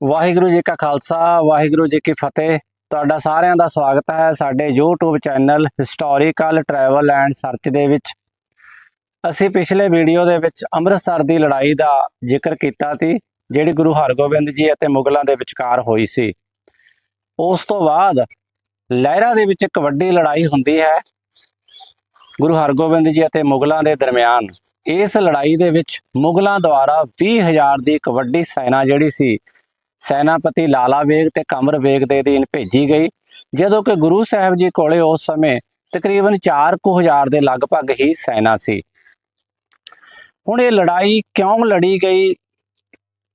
ਵਾਹਿਗੁਰੂ ਜੀ ਕਾ ਖਾਲਸਾ, ਵਾਹਿਗੁਰੂ ਜੀ ਕੀ ਫਤਿਹ। ਤੁਹਾਡਾ ਸਾਰਿਆਂ ਦਾ ਸਵਾਗਤ ਹੈ ਸਾਡੇ YouTube channel historical travel and search ਦੇ ਵਿੱਚ। ਅਸੀਂ ਪਿਛਲੇ ਵੀਡੀਓ ਦੇ ਵਿੱਚ ਅੰਮ੍ਰਿਤਸਰ ਦੀ ਲੜਾਈ ਦਾ ਜ਼ਿਕਰ ਕੀਤਾ ਸੀ, ਜਿਹੜੀ ਗੁਰੂ ਹਰਗੋਬਿੰਦ ਜੀ ਅਤੇ ਮੁਗਲਾਂ ਦੇ ਵਿਚਕਾਰ ਹੋਈ ਸੀ। ਉਸ ਤੋਂ ਬਾਅਦ ਲਹਿਰਾ ਦੇ ਵਿੱਚ ਇੱਕ ਵੱਡੀ ਲੜਾਈ ਹੁੰਦੀ ਹੈ, ਗੁਰੂ ਹਰਗੋਬਿੰਦ ਜੀ ਅਤੇ ਮੁਗਲਾਂ ਦੇ ਦਰਮਿਆਨ। ਇਸ ਲੜਾਈ ਦੇ ਵਿੱਚ ਮੁਗਲਾਂ ਦੁਆਰਾ 20000 ਦੀ ਇੱਕ ਵੱਡੀ ਸੈਨਾ ਜਿਹੜੀ ਸੀ ਸੈਨਾਪਤੀ ਲਾਲਾ ਬੇਗ ਤੇ ਕਮਰ ਵੇਗ ਦੇ ਅਧੀਨ ਭੇਜੀ ਗਈ, ਜਦੋਂ ਕਿ ਗੁਰੂ ਸਾਹਿਬ ਜੀ ਕੋਲੇ ਉਸ ਸਮੇਂ ਤਕਰੀਬਨ 4000 ਦੇ ਲਗਭਗ ਹੀ ਸੈਨਾ ਸੀ। ਹੁਣ ਇਹ ਲੜਾਈ ਕਿਉਂ ਲੜੀ ਗਈ?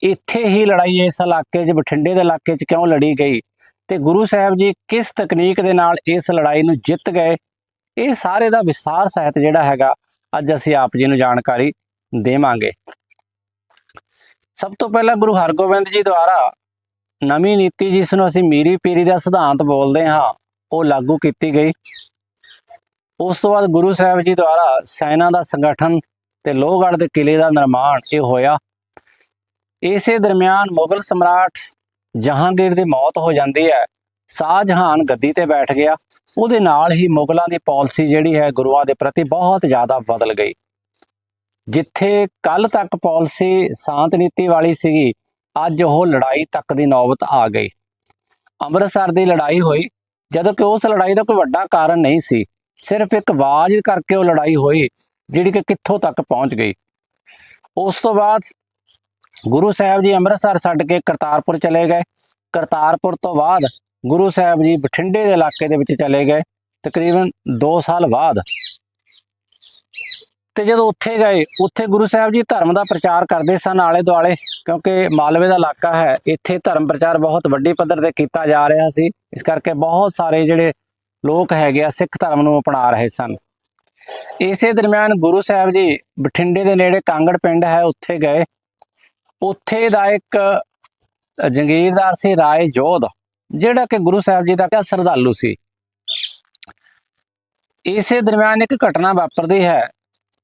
ਇੱਥੇ ਹੀ ਲੜਾਈ ਇਸ ਇਲਾਕੇ 'ਚ, ਬਠਿੰਡੇ ਦੇ ਇਲਾਕੇ 'ਚ ਕਿਉਂ ਲੜੀ ਗਈ? ਤੇ ਗੁਰੂ ਸਾਹਿਬ ਜੀ ਕਿਸ ਤਕਨੀਕ ਦੇ ਨਾਲ ਇਸ ਲੜਾਈ ਨੂੰ ਜਿੱਤ ਗਏ? ਇਹ ਸਾਰੇ ਦਾ ਵਿਸਥਾਰ ਸਹਿਤ ਜਿਹੜਾ ਹੈਗਾ, ਅੱਜ ਅਸੀਂ ਆਪ ਜੀ ਨੂੰ ਜਾਣਕਾਰੀ ਦੇਵਾਂਗੇ। ਸਭ ਤੋਂ ਪਹਿਲਾਂ ਗੁਰੂ ਹਰਗੋਬਿੰਦ ਜੀ ਦੁਆਰਾ ਨਵੀਂ ਨੀਤੀ ਜਿਸ ਨੂੰ ਅਸੀਂ ਮੀਰੀ ਪੀਰੀ ਦਾ ਸਿਧਾਂਤ ਬੋਲਦੇ ਹਾਂ, ਉਹ ਲਾਗੂ ਕੀਤੀ ਗਈ। ਉਸ ਤੋਂ ਬਾਅਦ ਗੁਰੂ ਸਾਹਿਬ ਜੀ ਦੁਆਰਾ ਸੈਨਾ ਦਾ ਸੰਗਠਨ ਤੇ ਲੋਹਗੜ੍ਹ ਦੇ ਕਿਲੇ ਦਾ ਨਿਰਮਾਣ ਇਹ ਹੋਇਆ। ਇਸੇ ਦਰਮਿਆਨ ਮੁਗਲ ਸਮਰਾਟ ਜਹਾਂਗੀਰ ਦੀ ਮੌਤ ਹੋ ਜਾਂਦੀ ਹੈ। ਸ਼ਾਹਜਹਾਨ ਗੱਦੀ ਤੇ ਬੈਠ ਗਿਆ। ਉਹਦੇ ਨਾਲ ਹੀ ਮੁਗਲਾਂ ਦੀ ਪਾਲਿਸੀ ਜਿਹੜੀ ਹੈ, ਗੁਰੂਆਂ ਦੇ ਪ੍ਰਤੀ ਬਹੁਤ ਜ਼ਿਆਦਾ ਬਦਲ ਗਈ। ਜਿੱਥੇ ਕੱਲ ਤੱਕ ਪਾਲਿਸੀ ਸ਼ਾਂਤ ਨੀਤੀ ਵਾਲੀ ਸੀਗੀ, ਅੱਜ ਉਹ ਲੜਾਈ ਤੱਕ ਦੀ ਨੌਬਤ ਆ ਗਈ। ਅੰਮ੍ਰਿਤਸਰ ਦੀ ਲੜਾਈ ਹੋਈ, ਜਦੋਂ ਕਿ ਉਸ ਲੜਾਈ ਦਾ ਕੋਈ ਵੱਡਾ ਕਾਰਨ ਨਹੀਂ ਸੀ। ਸਿਰਫ ਇੱਕ ਆਵਾਜ਼ ਕਰਕੇ ਉਹ ਲੜਾਈ ਹੋਈ, ਜਿਹੜੀ ਕਿ ਕਿੱਥੋਂ ਤੱਕ ਪਹੁੰਚ ਗਈ। ਉਸ ਤੋਂ ਬਾਅਦ ਗੁਰੂ ਸਾਹਿਬ ਜੀ ਅੰਮ੍ਰਿਤਸਰ ਛੱਡ ਕੇ ਕਰਤਾਰਪੁਰ ਚਲੇ ਗਏ। ਕਰਤਾਰਪੁਰ ਤੋਂ ਬਾਅਦ ਗੁਰੂ ਸਾਹਿਬ ਜੀ ਬਠਿੰਡੇ ਦੇ ਇਲਾਕੇ ਦੇ ਵਿੱਚ ਚਲੇ ਗਏ। ਤਕਰੀਬਨ 2 ਸਾਲ ਬਾਅਦ ਤੇ ਜਦੋਂ ਉੱਥੇ ਗਏ, ਉੱਥੇ ਗੁਰੂ ਸਾਹਿਬ ਜੀ ਧਰਮ ਦਾ ਪ੍ਰਚਾਰ ਕਰਦੇ ਸਨ ਆਲੇ ਦੁਆਲੇ ਕਿਉਂਕਿ ਮਾਲਵੇ ਦਾ ਇਲਾਕਾ ਹੈ, ਇੱਥੇ ਧਰਮ ਪ੍ਰਚਾਰ ਬਹੁਤ ਵੱਡੀ ਪੱਧਰ ਤੇ ਕੀਤਾ ਜਾ ਰਿਹਾ ਸੀ। ਇਸ ਕਰਕੇ ਬਹੁਤ ਸਾਰੇ ਜਿਹੜੇ ਲੋਕ ਹੈਗੇ ਆ, ਸਿੱਖ ਧਰਮ ਨੂੰ ਅਪਣਾ ਰਹੇ ਸਨ। ਇਸੇ ਦਰਮਿਆਨ ਗੁਰੂ ਸਾਹਿਬ ਜੀ ਬਠਿੰਡੇ ਦੇ ਨੇੜੇ ਕਾਂਗੜ ਪਿੰਡ ਹੈ, ਉੱਥੇ ਗਏ। ਉੱਥੇ ਦਾ ਇੱਕ ਜੰਗੀਰਦਾਰ ਸੀ ਰਾਏ ਜੋਧ ਜਿਹੜਾ ਕਿ ਗੁਰੂ ਸਾਹਿਬ ਜੀ ਦਾ ਕਿਆ ਸਰਦਾਲੂ ਸੀ। ਇਸੇ ਦਰਮਿਆਨ ਇੱਕ ਘਟਨਾ ਵਾਪਰਦੀ ਹੈ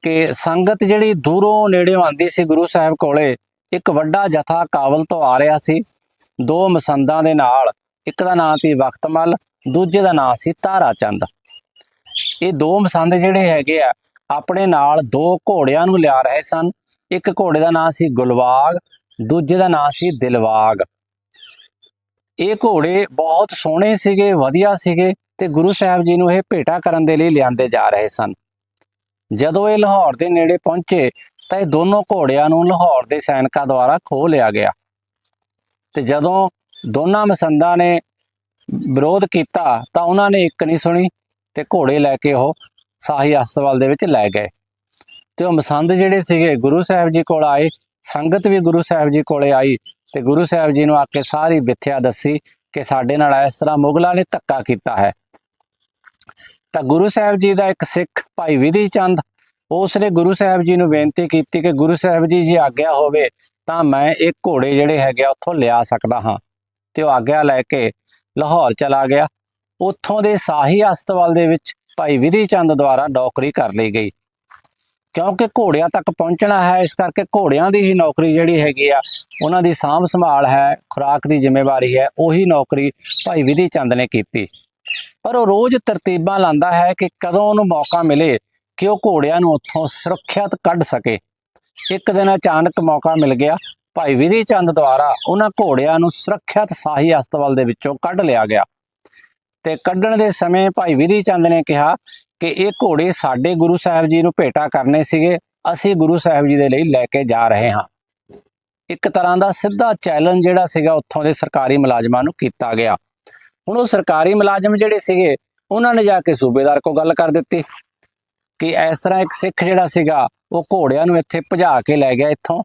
ਕਿ ਸੰਗਤ ਜਿਹੜੀ ਦੂਰੋਂ ਨੇੜਿਓਂ ਆਉਂਦੀ ਸੀ ਗੁਰੂ ਸਾਹਿਬ ਕੋਲੇ, ਇੱਕ ਵੱਡਾ ਜਥਾ ਕਾਬਲ ਤੋਂ ਆ ਰਿਹਾ ਸੀ। ਦੋ ਮਸੰਦਾਂ ਦੇ ਨਾਲ, ਇੱਕ ਦਾ ਨਾਂ ਸੀ ਵਕਤਮਲ ਦੂਜੇ ਦਾ ਨਾਂ ਸੀ ਤਾਰਾ ਚੰਦ ਇਹ ਦੋ ਮਸੰਦ ਜਿਹੜੇ ਹੈਗੇ ਆ, ਆਪਣੇ ਨਾਲ ਦੋ ਘੋੜਿਆਂ ਨੂੰ ਲਿਆ ਰਹੇ ਸਨ। ਇੱਕ ਘੋੜੇ ਦਾ ਨਾਂ ਸੀ ਗੁਲਵਾਗ, ਦੂਜੇ ਦਾ ਨਾਂ ਸੀ ਦਿਲਵਾਗ। ਇਹ ਘੋੜੇ ਬਹੁਤ ਸੋਹਣੇ ਸੀਗੇ, ਵਧੀਆ ਸੀਗੇ ਤੇ ਗੁਰੂ ਸਾਹਿਬ ਜੀ ਨੂੰ ਇਹ ਭੇਟਾ ਕਰਨ ਦੇ ਲਈ ਲਿਆਂਦੇ ਜਾ ਰਹੇ ਸਨ। ਜਦੋਂ ਇਹ ਲਾਹੌਰ ਦੇ ਨੇੜੇ ਪਹੁੰਚੇ, ਤਾਂ ਇਹ ਦੋਨੋਂ ਘੋੜਿਆਂ ਨੂੰ ਲਾਹੌਰ ਦੇ ਸੈਨਿਕਾਂ ਦੁਆਰਾ ਖੋਹ ਲਿਆ ਗਿਆ। ਤੇ ਜਦੋਂ ਦੋਨਾਂ ਮਸੰਦਾਂ ਨੇ ਵਿਰੋਧ ਕੀਤਾ, ਤਾਂ ਉਹਨਾਂ ਨੇ ਇੱਕ ਨਹੀਂ ਸੁਣੀ ਤੇ ਘੋੜੇ ਲੈ ਕੇ ਉਹ ਸਾਹੀ ਹਸਪਤਾਲ ਦੇ ਵਿੱਚ ਲੈ ਗਏ। ਤੇ ਉਹ ਮਸੰਦ ਜਿਹੜੇ ਸੀਗੇ, ਗੁਰੂ ਸਾਹਿਬ ਜੀ ਕੋਲ ਆਏ, ਸੰਗਤ ਵੀ ਗੁਰੂ ਸਾਹਿਬ ਜੀ ਕੋਲੇ ਆਈ ਤੇ ਗੁਰੂ ਸਾਹਿਬ ਜੀ ਨੂੰ ਆ ਕੇ ਸਾਰੀ ਵਿਥਿਆ ਦੱਸੀ ਕਿ ਸਾਡੇ ਨਾਲ ਇਸ ਤਰ੍ਹਾਂ ਮੁਗਲਾਂ ਨੇ ਧੱਕਾ ਕੀਤਾ ਹੈ। ਤਾਂ ਗੁਰੂ ਸਾਹਿਬ ਜੀ ਦਾ ਇੱਕ ਸਿੱਖ ਭਾਈ ਵਿਧੀ ਚੰਦ ਉਸ ਨੇ ਗੁਰੂ ਸਾਹਿਬ ਜੀ ਨੂੰ ਬੇਨਤੀ ਕੀਤੀ ਕਿ ਗੁਰੂ ਸਾਹਿਬ ਜੀ ਜੀ ਆਗਿਆ ਹੋਵੇ ਤਾਂ ਮੈਂ ਇਹ ਘੋੜੇ ਜਿਹੜੇ ਹੈਗੇ ਆ, ਉੱਥੋਂ ਲਿਆ ਸਕਦਾ ਹਾਂ। ਤੇ ਉਹ ਆਗਿਆ ਲੈ ਕੇ ਲਾਹੌਰ ਚਲਾ ਗਿਆ। ਉੱਥੋਂ ਦੇ ਸਾਹੀ ਹਸਪਤਾਲ ਦੇ ਵਿੱਚ ਭਾਈ ਵਿਧੀ ਚੰਦ ਦੁਆਰਾ ਨੌਕਰੀ ਕਰ ਲਈ ਗਈ। ਕਿਉਂਕਿ ਘੋੜਿਆਂ ਤੱਕ ਪਹੁੰਚਣਾ ਹੈ, ਇਸ ਕਰਕੇ ਘੋੜਿਆਂ ਦੀ ਹੀ ਨੌਕਰੀ ਜਿਹੜੀ ਹੈਗੀ ਆ, ਉਹਨਾਂ ਦੀ ਸਾਂਭ ਸੰਭਾਲ ਹੈ, ਖੁਰਾਕ ਦੀ ਜ਼ਿੰਮੇਵਾਰੀ ਹੈ, ਉਹੀ ਨੌਕਰੀ ਭਾਈ ਵਿਧੀ ਚੰਦ ਨੇ ਕੀਤੀ। ਪਰ ਉਹ ਰੋਜ਼ ਤਰਤੀਬਾਂ ਲਾਂਦਾ ਹੈ ਕਿ ਕਦੋਂ ਉਹਨੂੰ ਮੌਕਾ ਮਿਲੇ ਕਿ ਉਹ ਘੋੜਿਆਂ ਨੂੰ ਉੱਥੋਂ ਸੁਰੱਖਿਅਤ ਕੱਢ ਸਕੇ। ਇੱਕ ਦਿਨ ਅਚਾਨਕ ਮੌਕਾ ਮਿਲ ਗਿਆ। ਭਾਈ ਵਿਧੀ ਚੰਦ ਦੁਆਰਾ ਉਹਨਾਂ ਘੋੜਿਆਂ ਨੂੰ ਸੁਰੱਖਿਅਤ ਸਾਹੀ ਹਸਪਤਾਲ ਦੇ ਵਿੱਚੋਂ ਕੱਢ ਲਿਆ ਗਿਆ। ਤੇ ਕੱਢਣ ਦੇ ਸਮੇਂ ਭਾਈ ਵਿਧੀ ਚੰਦ ਨੇ ਕਿਹਾ ਕਿ ਇਹ ਘੋੜੇ ਸਾਡੇ ਗੁਰੂ ਸਾਹਿਬ ਜੀ ਨੂੰ ਭੇਟਾ ਕਰਨੇ ਸੀਗੇ। ਅਸੀਂ ਗੁਰੂ ਸਾਹਿਬ ਜੀ ਦੇ ਲਈ ਲੈ ਕੇ ਜਾ ਰਹੇ ਹਾਂ। ਇੱਕ ਤਰ੍ਹਾਂ ਦਾ ਸਿੱਧਾ ਚੈਲੰਜ ਜਿਹੜਾ ਸੀਗਾ ਉੱਥੋਂ ਦੇ ਸਰਕਾਰੀ ਮੁਲਾਜ਼ਮਾਂ ਨੂੰ ਕੀਤਾ ਗਿਆ। ਹੁਣ ਉਹ ਸਰਕਾਰੀ ਮੁਲਾਜ਼ਮ ਜਿਹੜੇ ਸੀਗੇ, ਉਹਨਾਂ ਨੇ ਜਾ ਕੇ ਸੂਬੇਦਾਰ ਕੋਲ ਗੱਲ ਕਰ ਦਿੱਤੀ ਕਿ ਇਸ ਤਰ੍ਹਾਂ ਇੱਕ ਸਿੱਖ ਜਿਹੜਾ ਸੀਗਾ, ਉਹ ਘੋੜਿਆਂ ਨੂੰ ਇੱਥੇ ਭਜਾ ਕੇ ਲੈ ਗਿਆ ਇੱਥੋਂ।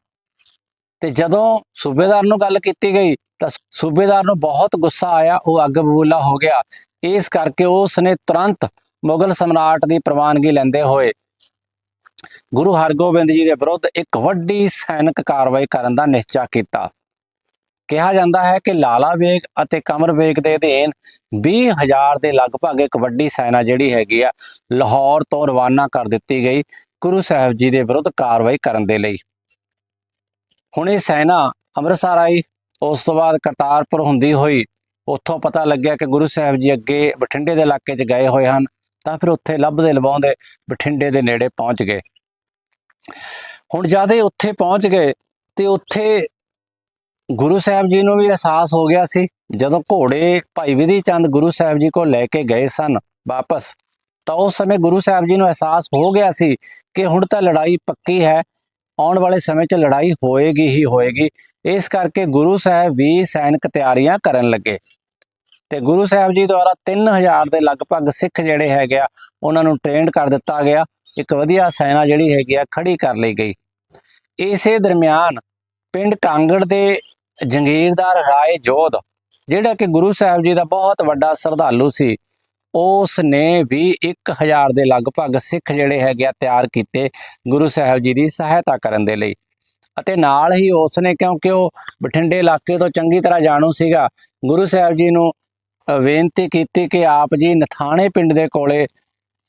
ਤੇ ਜਦੋਂ ਸੂਬੇਦਾਰ ਨੂੰ ਗੱਲ ਕੀਤੀ ਗਈ, ਤਾਂ ਸੂਬੇਦਾਰ ਨੂੰ ਬਹੁਤ ਗੁੱਸਾ ਆਇਆ, ਉਹ ਅੱਗ ਬਬੂਲਾ ਹੋ ਗਿਆ। ਇਸ ਕਰਕੇ ਉਸ ਨੇ ਤੁਰੰਤ ਮੁਗਲ ਸਮਰਾਟ ਦੀ ਪ੍ਰਵਾਨਗੀ ਲੈਂਦੇ ਹੋਏ ਗੁਰੂ ਹਰਗੋਬਿੰਦ ਜੀ ਦੇ ਵਿਰੁੱਧ ਇੱਕ ਵੱਡੀ ਸੈਨਿਕ ਕਾਰਵਾਈ ਕਰਨ ਦਾ ਨਿਸ਼ਚਾ ਕੀਤਾ। ਕਿਹਾ ਜਾਂਦਾ ਹੈ ਕਿ ਲਾਲਾ ਬੇਗ ਅਤੇ ਕਮਰ ਵੇਗ ਦੇ ਅਧੀਨ 20000 ਦੇ ਲਗਭਗ ਇੱਕ ਵੱਡੀ ਸੈਨਾ ਜਿਹੜੀ ਹੈਗੀ ਆ, ਲਾਹੌਰ ਤੋਂ ਰਵਾਨਾ ਕਰ ਦਿੱਤੀ ਗਈ ਗੁਰੂ ਸਾਹਿਬ ਜੀ ਦੇ ਵਿਰੁੱਧ ਕਾਰਵਾਈ ਕਰਨ ਦੇ ਲਈ। ਹੁਣ ਇਹ ਸੈਨਾ ਅੰਮ੍ਰਿਤਸਰ ਆਈ, ਉਸ ਤੋਂ ਬਾਅਦ ਕਰਤਾਰਪੁਰ ਹੁੰਦੀ ਹੋਈ, ਉੱਥੋਂ ਪਤਾ ਲੱਗਿਆ ਕਿ ਗੁਰੂ ਸਾਹਿਬ ਜੀ ਅੱਗੇ ਬਠਿੰਡੇ ਦੇ ਇਲਾਕੇ 'ਚ ਗਏ ਹੋਏ ਹਨ, ਤਾਂ ਫਿਰ ਉੱਥੇ ਲੱਭਦੇ ਲਵਾਉਂਦੇ ਬਠਿੰਡੇ ਦੇ ਨੇੜੇ ਪਹੁੰਚ ਗਏ। ਹੁਣ ਜਦ ਇਹ ਉੱਥੇ ਪਹੁੰਚ ਗਏ, ਤੇ ਉੱਥੇ ਗੁਰੂ ਸਾਹਿਬ ਜੀ ਨੂੰ ਵੀ ਅਹਿਸਾਸ ਹੋ ਗਿਆ ਸੀ, ਜਦੋਂ ਘੋੜੇ ਭਾਈ ਵਿਧੀ ਚੰਦ ਗੁਰੂ ਸਾਹਿਬ ਜੀ ਕੋਲ ਲੈ ਕੇ ਗਏ ਸਨ ਵਾਪਸ, ਤਾਂ ਉਸ ਸਮੇਂ ਗੁਰੂ ਸਾਹਿਬ ਜੀ ਨੂੰ ਅਹਿਸਾਸ ਹੋ ਗਿਆ ਸੀ ਕਿ ਹੁਣ ਤਾਂ ਲੜਾਈ ਪੱਕੀ ਹੈ, ਆਉਣ ਵਾਲੇ ਸਮੇਂ 'ਚ ਲੜਾਈ ਹੋਏਗੀ ਹੀ ਹੋਏਗੀ, ਇਸ ਕਰਕੇ ਗੁਰੂ ਸਾਹਿਬ ਵੀ ਸੈਨਿਕ ਤਿਆਰੀਆਂ ਕਰਨ ਲੱਗੇ। ਤੇ ਗੁਰੂ ਸਾਹਿਬ ਜੀ ਦੁਆਰਾ 3000 ਦੇ ਲਗਭਗ ਸਿੱਖ ਜਿਹੜੇ ਹੈਗੇ ਆ, ਉਹਨਾਂ ਨੂੰ ਟ੍ਰੇਨਡ ਕਰ ਦਿੱਤਾ ਗਿਆ, ਇੱਕ ਵਧੀਆ ਸੈਨਾ ਜਿਹੜੀ ਹੈਗੀ ਆ ਖੜੀ ਕਰ ਲਈ ਗਈ। ਇਸੇ ਦਰਮਿਆਨ ਪਿੰਡ ਕਾਂਗੜ ਦੇ ਜੰਗੀਰਦਾਰ ਰਾਏ ਜੋਧ, ਜਿਹੜਾ ਕਿ ਗੁਰੂ ਸਾਹਿਬ ਜੀ ਦਾ ਬਹੁਤ ਵੱਡਾ ਸ਼ਰਧਾਲੂ ਸੀ ਉਸ ਨੇ ਵੀ 1000 ਦੇ ਲਗਭਗ ਸਿੱਖ ਜਿਹੜੇ ਹੈਗੇ ਆ ਤਿਆਰ ਕੀਤੇ ਗੁਰੂ ਸਾਹਿਬ ਜੀ ਦੀ ਸਹਾਇਤਾ ਕਰਨ ਦੇ ਲਈ। ਅਤੇ ਨਾਲ ਹੀ ਉਸ ਨੇ ਕਿਉਂਕਿ ਉਹ ਬਠਿੰਡੇ ਇਲਾਕੇ ਤੋਂ ਚੰਗੀ ਤਰ੍ਹਾਂ ਜਾਣੂ ਸੀਗਾ, ਗੁਰੂ ਸਾਹਿਬ ਜੀ ਨੂੰ ਬੇਨਤੀ ਕੀਤੀ ਕਿ ਆਪ ਜੀ ਨਥਾਣੇ ਪਿੰਡ ਦੇ ਕੋਲੇ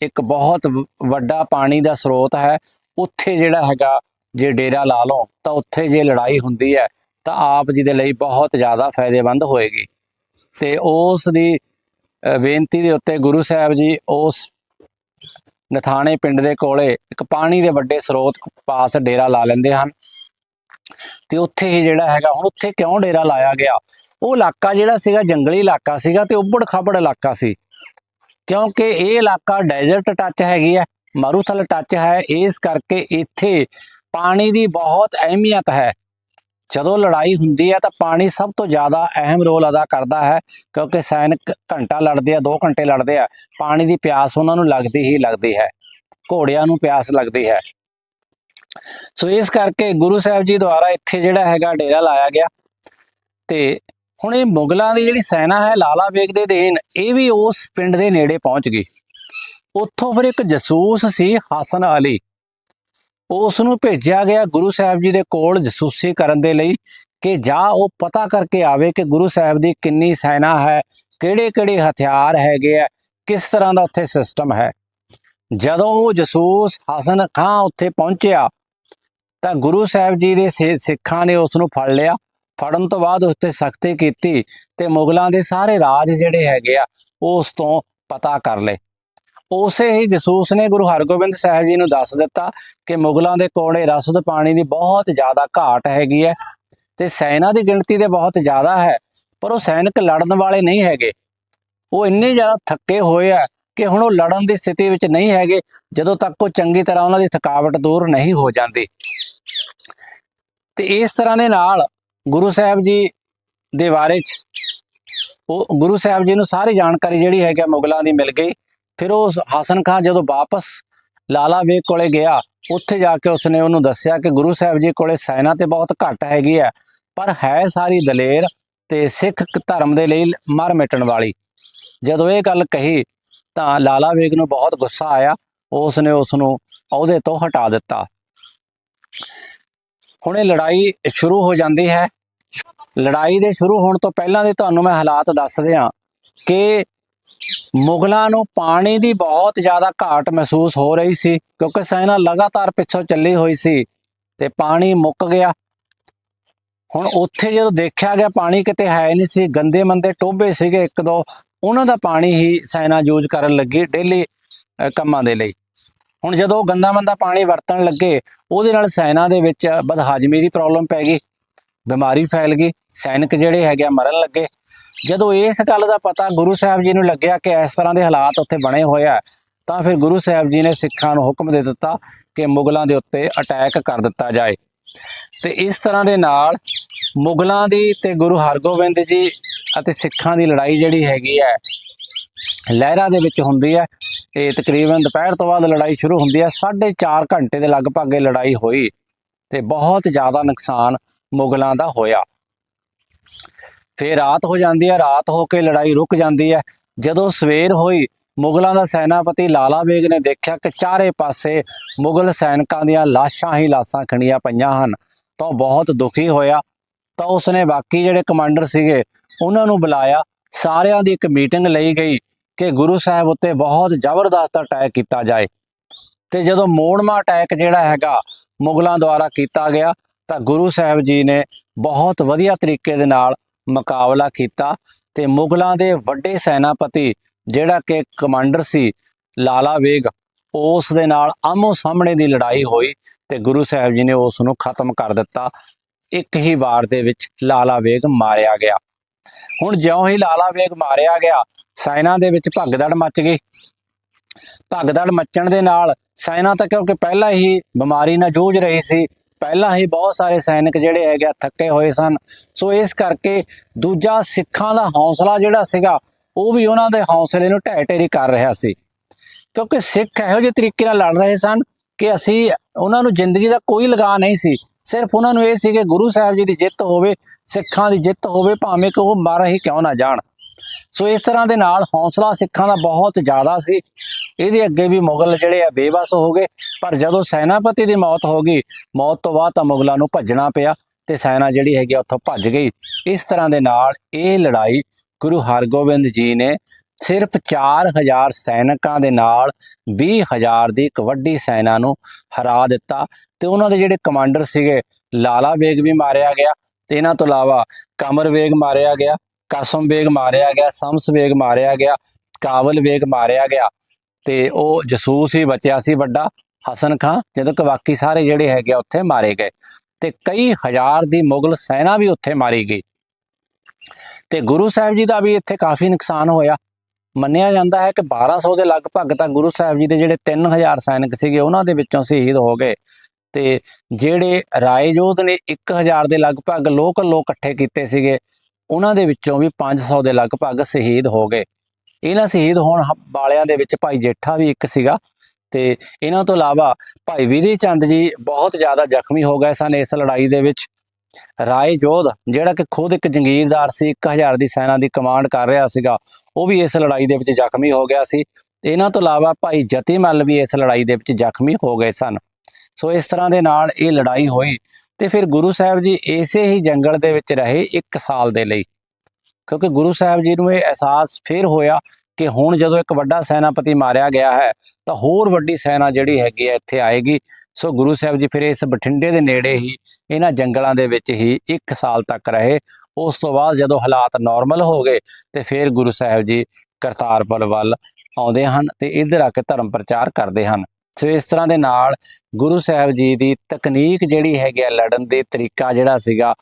ਇੱਕ ਬਹੁਤ ਵੱਡਾ ਪਾਣੀ ਦਾ ਸਰੋਤ ਹੈ, ਉੱਥੇ ਜਿਹੜਾ ਹੈਗਾ ਜੇ ਡੇਰਾ ਲਾ ਲਓ, ਤਾਂ ਉੱਥੇ ਜੇ ਲੜਾਈ ਹੁੰਦੀ ਹੈ ਤਾਂ ਆਪ ਜੀ ਦੇ ਲਈ ਬਹੁਤ ਜ਼ਿਆਦਾ ਫਾਇਦੇਮੰਦ ਹੋਏਗੀ। ਤੇ ਉਸ ਦੀ ਬੇਨਤੀ ਦੇ ਉੱਤੇ ਗੁਰੂ ਸਾਹਿਬ ਜੀ ਉਸ ਨਥਾਣੇ ਪਿੰਡ ਦੇ ਕੋਲੇ ਇੱਕ ਪਾਣੀ ਦੇ ਵੱਡੇ ਸਰੋਤ ਪਾਸ ਡੇਰਾ ਲਾ ਲੈਂਦੇ ਹਨ। ਤੇ ਉੱਥੇ ਹੀ ਜਿਹੜਾ ਹੈਗਾ, ਹੁਣ ਉੱਥੇ ਕਿਉਂ ਡੇਰਾ ਲਾਇਆ ਗਿਆ? ਉਹ ਇਲਾਕਾ ਜਿਹੜਾ ਸੀਗਾ, ਜੰਗਲੀ ਇਲਾਕਾ ਸੀਗਾ ਤੇ ਉੱਬੜ ਖਾਬੜ ਇਲਾਕਾ ਸੀ। ਕਿਉਂਕਿ ਇਹ ਇਲਾਕਾ ਡੈਜ਼ਰਟ ਟੱਚ ਹੈਗੀ ਹੈ, ਮਰੂਥਲ ਟੱਚ ਹੈ, ਇਸ ਕਰਕੇ ਇੱਥੇ ਪਾਣੀ ਦੀ ਬਹੁਤ ਅਹਿਮੀਅਤ ਹੈ। ਜਦੋਂ ਲੜਾਈ ਹੁੰਦੀ ਹੈ ਤਾਂ ਪਾਣੀ ਸਭ ਤੋਂ ਜ਼ਿਆਦਾ ਅਹਿਮ ਰੋਲ ਅਦਾ ਕਰਦਾ ਹੈ, ਕਿਉਂਕਿ ਸੈਨਿਕ ਘੰਟਾ ਲੜਦੇ ਆ 2 ਘੰਟੇ ਲੜਦੇ ਆ, ਪਾਣੀ ਦੀ ਪਿਆਸ ਉਹਨਾਂ ਨੂੰ ਲੱਗਦੀ ਹੀ ਲੱਗਦੀ ਹੈ, ਘੋੜਿਆਂ ਨੂੰ ਪਿਆਸ ਲੱਗਦੀ ਹੈ। ਸੋ ਇਸ ਕਰਕੇ ਗੁਰੂ ਸਾਹਿਬ ਜੀ ਦੁਆਰਾ ਇੱਥੇ ਜਿਹੜਾ ਹੈਗਾ ਡੇਰਾ ਲਾਇਆ ਗਿਆ। ਤੇ ਹੁਣ ਇਹ ਮੁਗਲਾਂ ਦੀ ਜਿਹੜੀ ਸੈਨਾ ਹੈ, ਲਾਲਾ ਬੇਗ ਦੇ ਦੇਨ ਇਹ ਵੀ ਉਸ ਪਿੰਡ ਦੇ ਨੇੜੇ ਪਹੁੰਚ ਗਈ। ਉੱਥੋਂ ਫਿਰ ਇੱਕ ਜਸੂਸ ਸੀ, ਹਸਨ ਅਲੀ। ਉਸ ਨੂੰ ਭੇਜਿਆ ਗਿਆ ਗੁਰੂ ਸਾਹਿਬ ਜੀ ਦੇ ਕੋਲ ਜਸੂਸੀ ਕਰਨ ਦੇ ਲਈ ਕਿ ਜਾ ਉਹ ਪਤਾ ਕਰਕੇ ਆਵੇ ਕਿ ਗੁਰੂ ਸਾਹਿਬ ਦੀ ਕਿੰਨੀ ਸੈਨਾ ਹੈ ਕਿਹੜੇ ਕਿਹੜੇ ਹਥਿਆਰ ਹੈਗੇ ਆ, ਕਿਸ ਤਰ੍ਹਾਂ ਦਾ ਉੱਥੇ ਸਿਸਟਮ ਹੈ। ਜਦੋਂ ਉਹ ਜਸੂਸ ਹਸਨ ਖਾਂ ਉੱਥੇ ਪਹੁੰਚਿਆ, ਤਾਂ ਗੁਰੂ ਸਾਹਿਬ ਜੀ ਦੇ ਸਿ- ਸਿੱਖਾਂ ਨੇ ਉਸ ਨੂੰ ਫੜ ਲਿਆ। ਫੜਨ ਤੋਂ ਬਾਅਦ ਉਸ ਤੇ ਸਖਤੀ ਕੀਤੀ ਤੇ ਮੁਗਲਾਂ ਦੇ ਸਾਰੇ ਰਾਜ ਜਿਹੜੇ ਹੈਗੇ ਆ, ਉਹ ਉਸ ਤੋਂ ਪਤਾ ਕਰ ਲਏ। ਉਸੇ ਹੀ ਜਸੂਸ ਨੇ ਗੁਰੂ ਹਰਗੋਬਿੰਦ ਸਾਹਿਬ ਜੀ ਨੂੰ ਦੱਸ ਦਿੱਤਾ ਕਿ ਮੁਗਲਾਂ ਦੇ ਕੋਲੇ ਰਸਦ ਪਾਣੀ ਦੀ ਬਹੁਤ ਜ਼ਿਆਦਾ ਘਾਟ ਹੈਗੀ ਹੈ ਤੇ ਸੈਨਾ ਦੀ ਗਿਣਤੀ ਦੇ ਬਹੁਤ ਜ਼ਿਆਦਾ ਹੈ, ਪਰ ਉਹ ਸੈਨਿਕ ਲੜਨ ਵਾਲੇ ਨਹੀਂ ਹੈਗੇ। ਉਹ ਇੰਨੇ ਜ਼ਿਆਦਾ ਥੱਕੇ ਹੋਏ ਆ ਕਿ ਹੁਣ ਉਹ ਲੜਨ ਦੀ ਸਥਿਤੀ ਵਿੱਚ ਨਹੀਂ ਹੈਗੇ, ਜਦੋਂ ਤੱਕ ਉਹ ਚੰਗੀ ਤਰ੍ਹਾਂ ਉਹਨਾਂ ਦੀ ਥਕਾਵਟ ਦੂਰ ਨਹੀਂ ਹੋ ਜਾਂਦੀ। ਤੇ ਇਸ ਤਰ੍ਹਾਂ ਦੇ ਨਾਲ ਗੁਰੂ ਸਾਹਿਬ ਜੀ ਦੇ ਬਾਰੇ ਚ ਉਹ ਗੁਰੂ ਸਾਹਿਬ ਜੀ ਨੂੰ ਸਾਰੀ ਜਾਣਕਾਰੀ ਜਿਹੜੀ ਹੈਗੀ ਆ ਮੁਗਲਾਂ ਦੀ ਮਿਲ ਗਈ। ਫਿਰ ਉਹ ਹਸਨ ਖਾਨ ਜਦੋਂ ਵਾਪਸ ਲਾਲਾ ਬੇਗ ਕੋਲੇ ਗਿਆ, ਉੱਥੇ ਜਾ ਕੇ ਉਸਨੇ ਉਹਨੂੰ ਦੱਸਿਆ ਕਿ ਗੁਰੂ ਸਾਹਿਬ ਜੀ ਕੋਲੇ ਸੈਨਾ ਤੇ ਬਹੁਤ ਘੱਟ ਹੈਗੀ ਹੈ ਪਰ ਹੈ ਸਾਰੀ ਦਲੇਰ ਤੇ ਸਿੱਖ ਧਰਮ ਦੇ ਲਈ ਮਰ ਮਿਟਣ ਵਾਲੀ। ਜਦੋਂ ਇਹ ਗੱਲ ਕਹੀ ਤਾਂ ਲਾਲਾ ਬੇਗ ਨੂੰ ਬਹੁਤ ਗੁੱਸਾ ਆਇਆ ਉਸ ਨੇ ਉਸ ਨੂੰ ਅਹੁਦੇ ਤੋਂ ਹਟਾ ਦਿੱਤਾ। ਹੁਣ ਇਹ ਲੜਾਈ ਸ਼ੁਰੂ ਹੋ ਜਾਂਦੀ ਹੈ। ਲੜਾਈ ਦੇ ਸ਼ੁਰੂ ਹੋਣ ਤੋਂ ਪਹਿਲਾਂ ਦੇ ਤੁਹਾਨੂੰ ਮੈਂ ਹਾਲਾਤ ਦੱਸ ਦਿਆਂ ਕਿ ਮੁਗਲਾਂ ਨੂੰ ਪਾਣੀ ਦੀ ਬਹੁਤ ਜ਼ਿਆਦਾ ਘਾਟ ਮਹਿਸੂਸ ਹੋ ਰਹੀ ਸੀ, ਕਿਉਂਕਿ ਸੈਨਾ ਲਗਾਤਾਰ ਪਿੱਛੋਂ ਚੱਲੀ ਹੋਈ ਸੀ ਤੇ ਪਾਣੀ ਮੁੱਕ ਗਿਆ। ਹੁਣ ਉੱਥੇ ਜਦੋਂ ਦੇਖਿਆ ਗਿਆ ਪਾਣੀ ਕਿਤੇ ਹੈ ਨਹੀਂ ਸੀ, ਗੰਦੇ ਮੰਦੇ ਟੋਬੇ ਸੀਗੇ ਇੱਕ ਦੋ, ਉਹਨਾਂ ਦਾ ਪਾਣੀ ਹੀ ਸੈਨਾ ਯੂਜ਼ ਕਰਨ ਲੱਗੀ ਡੇਲੀ ਕੰਮਾਂ ਦੇ ਲਈ। ਹੁਣ ਜਦੋਂ ਗੰਦਾ ਮੰਦਾ ਪਾਣੀ ਵਰਤਣ ਲੱਗੇ, ਉਹਦੇ ਨਾਲ ਸੈਨਾ ਦੇ ਵਿੱਚ ਬਦਹਾਜ਼ਮੀ ਦੀ ਪ੍ਰੋਬਲਮ ਪੈ ਗਈ, ਬਿਮਾਰੀ ਫੈਲ ਗਈ, ਸੈਨਿਕ ਜਿਹੜੇ ਹੈਗੇ ਆ ਮਰਨ ਲੱਗੇ। ਜਦੋਂ ਇਸ ਗੱਲ ਦਾ ਪਤਾ ਗੁਰੂ ਸਾਹਿਬ ਜੀ ਨੂੰ ਲੱਗਿਆ ਕਿ ਇਸ ਤਰ੍ਹਾਂ ਦੇ ਹਾਲਾਤ ਉੱਥੇ ਬਣੇ ਹੋਏ ਆ, ਤਾਂ ਫਿਰ ਗੁਰੂ ਸਾਹਿਬ ਜੀ ਨੇ ਸਿੱਖਾਂ ਨੂੰ ਹੁਕਮ ਦੇ ਦਿੱਤਾ ਕਿ ਮੁਗਲਾਂ ਦੇ ਉੱਤੇ ਅਟੈਕ ਕਰ ਦਿੱਤਾ ਜਾਏ। ਤੇ ਇਸ ਤਰ੍ਹਾਂ ਦੇ ਨਾਲ ਮੁਗਲਾਂ ਦੀ ਤੇ ਗੁਰੂ ਹਰਗੋਬਿੰਦ ਜੀ ਅਤੇ ਸਿੱਖਾਂ ਦੀ ਲੜਾਈ ਜਿਹੜੀ ਹੈਗੀ ਹੈ, ਲਹਿਰਾ ਦੇ ਵਿੱਚ ਹੁੰਦੀ ਹੈ। ਤੇ ਤਕਰੀਬਨ ਦੁਪਹਿਰ ਤੋਂ ਬਾਅਦ ਲੜਾਈ ਸ਼ੁਰੂ ਹੁੰਦੀ ਹੈ। 4.5 ਘੰਟੇ ਦੇ ਲਗਭਗ ਇਹ ਲੜਾਈ ਹੋਈ ਤੇ ਬਹੁਤ ਜ਼ਿਆਦਾ ਨੁਕਸਾਨ ਮੁਗਲਾਂ ਦਾ ਹੋਇਆ। ਫਿਰ ਰਾਤ ਹੋ ਜਾਂਦੀ ਹੈ, ਰਾਤ ਹੋ ਕੇ ਲੜਾਈ ਰੁਕ ਜਾਂਦੀ ਹੈ। ਜਦੋਂ ਸਵੇਰ ਹੋਈ, ਮੁਗਲਾਂ ਦਾ ਸੈਨਾਪਤੀ ਲਾਲਾ ਬੇਗ ਨੇ ਦੇਖਿਆ ਕਿ ਚਾਰੇ ਪਾਸੇ ਮੁਗਲ ਸੈਨਿਕਾਂ ਦੀਆਂ ਲਾਸ਼ਾਂ ਹੀ ਲਾਸ਼ਾਂ ਖਣੀਆਂ ਪਈਆਂ ਹਨ। ਤਾਂ ਉਹ ਬਹੁਤ ਦੁਖੀ ਹੋਇਆ। ਤਾਂ ਉਸਨੇ ਬਾਕੀ ਜਿਹੜੇ ਕਮਾਂਡਰ ਸੀਗੇ, ਉਹਨਾਂ ਨੂੰ ਬੁਲਾਇਆ। ਸਾਰਿਆਂ ਦੀ ਇੱਕ ਮੀਟਿੰਗ ਲਈ ਗਈ ਕਿ ਗੁਰੂ ਸਾਹਿਬ ਉੱਤੇ ਬਹੁਤ ਜ਼ਬਰਦਸਤ ਅਟੈਕ ਕੀਤਾ ਜਾਏ। ਤੇ ਜਦੋਂ ਮੋੜਮਾ ਅਟੈਕ ਜਿਹੜਾ ਹੈਗਾ ਮੁਗਲਾਂ ਦੁਆਰਾ ਕੀਤਾ ਗਿਆ, ਤਾਂ ਗੁਰੂ ਸਾਹਿਬ ਜੀ ਨੇ ਬਹੁਤ ਵਧੀਆ ਤਰੀਕੇ ਦੇ ਨਾਲ ਮੁਕਾਬਲਾ ਕੀਤਾ ਤੇ ਮੁਗਲਾਂ ਦੇ ਵੱਡੇ ਸੈਨਾਪਤੀ, ਜਿਹੜਾ ਕਿ ਕਮਾਂਡਰ ਸੀ ਲਾਲਾ ਵੇਗ, ਉਸ ਦੇ ਨਾਲ ਆਮੋ ਸਾਹਮਣੇ ਦੀ ਲੜਾਈ ਹੋਈ ਤੇ ਗੁਰੂ ਸਾਹਿਬ ਜੀ ਨੇ ਉਸ ਨੂੰ ਖਤਮ ਕਰ ਦਿੱਤਾ। ਇੱਕ ਹੀ ਵਾਰ ਦੇ ਵਿੱਚ ਲਾਲਾ ਵੇਗ ਮਾਰਿਆ ਗਿਆ। ਹੁਣ ਜਿਉਂ ਹੀ ਲਾਲਾ ਵੇਗ ਮਾਰਿਆ ਗਿਆ ਸਾਇਨਾ ਦੇ ਵਿੱਚ ਭਗਦੜ ਮੱਚ ਗਈ। ਭਗਦੜ ਮੱਚਣ ਦੇ ਨਾਲ ਸਾਇਨਾ ਤਾਂ ਕਿਉਂਕਿ ਪਹਿਲਾਂ ਹੀ ਬਿਮਾਰੀ ਨਾਲ ਜੂਝ ਰਹੀ ਸੀ ਪਹਿਲਾਂ ਹੀ ਬਹੁਤ ਸਾਰੇ ਸੈਨਿਕ ਜਿਹੜੇ ਹੈਗੇ ਆ ਥੱਕੇ ਹੋਏ ਸਨ। ਸੋ ਇਸ ਕਰਕੇ ਦੂਜਾ ਸਿੱਖਾਂ ਦਾ ਹੌਸਲਾ ਜਿਹੜਾ ਸੀਗਾ, ਉਹ ਵੀ ਉਹਨਾਂ ਦੇ ਹੌਸਲੇ ਨੂੰ ਢਹਿ ਢੇਰੀ ਕਰ ਰਿਹਾ ਸੀ। ਕਿਉਂਕਿ ਸਿੱਖ ਇਹੋ ਜਿਹੇ ਤਰੀਕੇ ਨਾਲ ਲੜ ਰਹੇ ਸਨ ਕਿ ਅਸੀਂ ਉਹਨਾਂ ਨੂੰ ਜ਼ਿੰਦਗੀ ਦਾ ਕੋਈ ਲਗਾ ਨਹੀਂ ਸੀ। ਸਿਰਫ ਉਹਨਾਂ ਨੂੰ ਇਹ ਸੀ ਕਿ ਗੁਰੂ ਸਾਹਿਬ ਜੀ ਦੀ ਜਿੱਤ ਹੋਵੇ, ਸਿੱਖਾਂ ਦੀ ਜਿੱਤ ਹੋਵੇ, ਭਾਵੇਂ ਕਿ ਉਹ ਮਾਰਾ ਹੀ ਕਿਉਂ ਨਾ ਜਾਣ। ਸੋ ਇਸ ਤਰ੍ਹਾਂ ਦੇ ਨਾਲ ਹੌਸਲਾ ਸਿੱਖਾਂ ਦਾ ਬਹੁਤ ਜ਼ਿਆਦਾ ਸੀ। ਇਹਦੇ ਅੱਗੇ ਵੀ ਮੁਗਲ ਜਿਹੜੇ ਆ ਬੇਬਸ ਹੋ ਗਏ। ਪਰ ਜਦੋਂ ਸੈਨਾਪਤੀ ਦੀ ਮੌਤ ਹੋ ਗਈ, ਮੌਤ ਤੋਂ ਬਾਅਦ ਤਾਂ ਮੁਗਲਾਂ ਨੂੰ ਭੱਜਣਾ ਪਿਆ ਤੇ ਸੈਨਾ ਜਿਹੜੀ ਹੈਗੀ ਆ ਉੱਥੋਂ ਭੱਜ ਗਈ। ਇਸ ਤਰ੍ਹਾਂ ਦੇ ਨਾਲ ਇਹ ਲੜਾਈ ਗੁਰੂ ਹਰਗੋਬਿੰਦ ਜੀ ਨੇ ਸਿਰਫ 4000 ਸੈਨਿਕਾਂ ਦੇ ਨਾਲ 20000 ਦੀ ਇੱਕ ਵੱਡੀ ਸੈਨਾ ਨੂੰ ਹਰਾ ਦਿੱਤਾ ਤੇ ਉਹਨਾਂ ਦੇ ਜਿਹੜੇ ਕਮਾਂਡਰ ਸੀਗੇ, ਲਾਲਾ ਬੇਗ ਵੀ ਮਾਰਿਆ ਗਿਆ। ਤੇ ਇਹਨਾਂ ਤੋਂ ਇਲਾਵਾ ਕਮਰ ਬੇਗ ਮਾਰਿਆ ਗਿਆ। ਕਸਮ ਬੇਗ ਮਾਰਿਆ ਗਿਆ, ਸ਼ਮਸ ਬੇਗ ਮਾਰਿਆ ਗਿਆ ਕਾਬਲ ਬੇਗ ਮਾਰਿਆ ਗਿਆ। ਤੇ ਉਹ ਜਸੂਸ ਹੀ ਬਚਿਆ ਸੀ ਵੱਡਾ, ਹਸਨ ਖਾਂ ਜਦੋਂ ਕਿ ਬਾਕੀ ਸਾਰੇ ਜਿਹੜੇ ਹੈਗੇ ਆ ਉੱਥੇ ਮਾਰੇ ਗਏ। ਤੇ ਕਈ ਹਜ਼ਾਰ ਦੀ ਮੁਗਲ ਸੈਨਾ ਵੀ ਉੱਥੇ ਮਾਰੀ ਗਈ। ਤੇ ਗੁਰੂ ਸਾਹਿਬ ਜੀ ਦਾ ਵੀ ਇੱਥੇ ਕਾਫੀ ਨੁਕਸਾਨ ਹੋਇਆ। ਮੰਨਿਆ ਜਾਂਦਾ ਹੈ ਕਿ 1200 ਦੇ ਲਗਭਗ ਤਾਂ ਗੁਰੂ ਸਾਹਿਬ ਜੀ ਦੇ ਜਿਹੜੇ 3000 ਸੈਨਿਕ ਸੀਗੇ, ਉਹਨਾਂ ਦੇ ਵਿੱਚੋਂ ਸ਼ਹੀਦ ਹੋ ਗਏ। ਤੇ ਜਿਹੜੇ ਰਾਏ ਜੋਧ ਨੇ 1000 ਦੇ ਲਗਭਗ ਲੋਕਲ ਲੋਕ ਇਕੱਠੇ ਕੀਤੇ ਸੀਗੇ ਉਹਨਾਂ ਦੇ ਵਿੱਚੋਂ ਵੀ 500 ਦੇ ਲਗਭਗ ਸ਼ਹੀਦ ਹੋ ਗਏ। ਇਹਨਾਂ ਸ਼ਹੀਦ ਹੋਣ ਹ- ਵਾਲਿਆਂ ਦੇ ਵਿੱਚ ਭਾਈ ਜੇਠਾ ਵੀ ਇੱਕ ਸੀਗਾ ਤੇ ਇਹਨਾਂ ਤੋਂ ਇਲਾਵਾ ਭਾਈ ਵਿਧੀ ਚੰਦ ਜੀ ਬਹੁਤ ਜ਼ਿਆਦਾ ਜ਼ਖਮੀ ਹੋ ਗਏ ਸਨ ਇਸ ਲੜਾਈ ਦੇ ਵਿੱਚ। ਰਾਏ ਜੋਧ, ਜਿਹੜਾ ਕਿ ਖੁਦ ਇੱਕ ਜੰਗੀਰਦਾਰ ਸੀ 1000 ਦੀ ਸੈਨਾ ਦੀ ਕਮਾਂਡ ਕਰ ਰਿਹਾ ਸੀਗਾ, ਉਹ ਵੀ ਇਸ ਲੜਾਈ ਦੇ ਵਿੱਚ ਜ਼ਖਮੀ ਹੋ ਗਿਆ ਸੀ। ਇਹਨਾਂ ਤੋਂ ਇਲਾਵਾ ਭਾਈ ਜਤੀਮਲ ਵੀ ਇਸ ਲੜਾਈ ਦੇ ਵਿੱਚ ਜ਼ਖਮੀ ਹੋ ਗਏ ਸਨ। ਸੋ ਇਸ ਤਰ੍ਹਾਂ ਦੇ ਨਾਲ ਇਹ ਲੜਾਈ ਹੋਈ ਤੇ ਫਿਰ ਗੁਰੂ ਸਾਹਿਬ ਜੀ ਇਸੇ ਹੀ ਜੰਗਲ ਦੇ ਵਿੱਚ ਰਹੇ 1 ਸਾਲ ਦੇ ਲਈ। ਕਿਉਂਕਿ ਗੁਰੂ ਸਾਹਿਬ ਜੀ ਨੂੰ ਇਹ ਅਹਿਸਾਸ ਫਿਰ ਹੋਇਆ ਕਿ ਹੁਣ ਜਦੋਂ ਇੱਕ ਵੱਡਾ ਸੈਨਾਪਤੀ ਮਾਰਿਆ ਗਿਆ ਹੈ, ਤਾਂ ਹੋਰ ਵੱਡੀ ਸੈਨਾ ਜਿਹੜੀ ਹੈਗੀ ਹੈ ਇੱਥੇ ਆਏਗੀ। ਸੋ ਗੁਰੂ ਸਾਹਿਬ ਜੀ ਫਿਰ ਇਸ ਬਠਿੰਡੇ ਦੇ ਨੇੜੇ ਹੀ, ਇਹਨਾਂ ਜੰਗਲਾਂ ਦੇ ਵਿੱਚ ਹੀ 1 ਸਾਲ ਤੱਕ ਰਹੇ। ਉਸ ਤੋਂ ਬਾਅਦ ਜਦੋਂ ਹਾਲਾਤ ਨਾਰਮਲ ਹੋ ਗਏ, ਤੇ ਫਿਰ ਗੁਰੂ ਸਾਹਿਬ ਜੀ ਕਰਤਾਰਪੁਰ ਵੱਲ ਆਉਂਦੇ ਹਨ ਤੇ ਇੱਧਰ ਆ ਕੇ ਧਰਮ ਪ੍ਰਚਾਰ ਕਰਦੇ ਹਨ। ਸੋ ਇਸ ਤਰ੍ਹਾਂ ਦੇ ਨਾਲ ਗੁਰੂ ਸਾਹਿਬ ਜੀ ਦੀ ਤਕਨੀਕ ਜਿਹੜੀ ਹੈਗੀ ਆ ਲੜਨ ਦੇ ਤਰੀਕਾ ਜਿਹੜਾ ਸੀਗਾ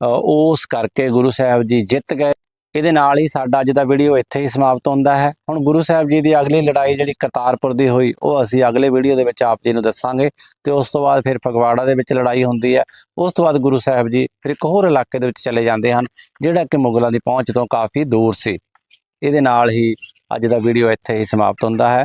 ਉਸ ਕਰਕੇ ਗੁਰੂ ਸਾਹਿਬ ਜੀ ਜਿੱਤ ਗਏ। ਇਹਦੇ ਨਾਲ ਹੀ ਸਾਡਾ ਅੱਜ ਦਾ ਵੀਡੀਓ ਇੱਥੇ ਹੀ ਸਮਾਪਤ ਹੁੰਦਾ ਹੈ। ਹੁਣ ਗੁਰੂ ਸਾਹਿਬ ਜੀ ਦੀ ਅਗਲੀ ਲੜਾਈ ਜਿਹੜੀ ਕਰਤਾਰਪੁਰ ਦੀ ਹੋਈ, ਉਹ ਅਸੀਂ ਅਗਲੇ ਵੀਡੀਓ ਦੇ ਵਿੱਚ ਆਪ ਜੀ ਨੂੰ ਦੱਸਾਂਗੇ। ਤੇ ਉਸ ਤੋਂ ਬਾਅਦ ਫਿਰ ਫਗਵਾੜਾ ਦੇ ਵਿੱਚ ਲੜਾਈ ਹੁੰਦੀ ਹੈ। ਉਸ ਤੋਂ ਬਾਅਦ ਗੁਰੂ ਸਾਹਿਬ ਜੀ ਫਿਰ ਇੱਕ ਹੋਰ ਇਲਾਕੇ ਦੇ ਵਿੱਚ ਚਲੇ ਜਾਂਦੇ ਹਨ, ਜਿਹੜਾ ਕਿ ਮੁਗਲਾਂ ਦੀ ਪਹੁੰਚ ਤੋਂ ਕਾਫੀ ਦੂਰ ਸੀ। ਇਹਦੇ ਨਾਲ ਹੀ ਅੱਜ ਦਾ ਵੀਡੀਓ ਇੱਥੇ ਹੀ ਸਮਾਪਤ ਹੁੰਦਾ ਹੈ।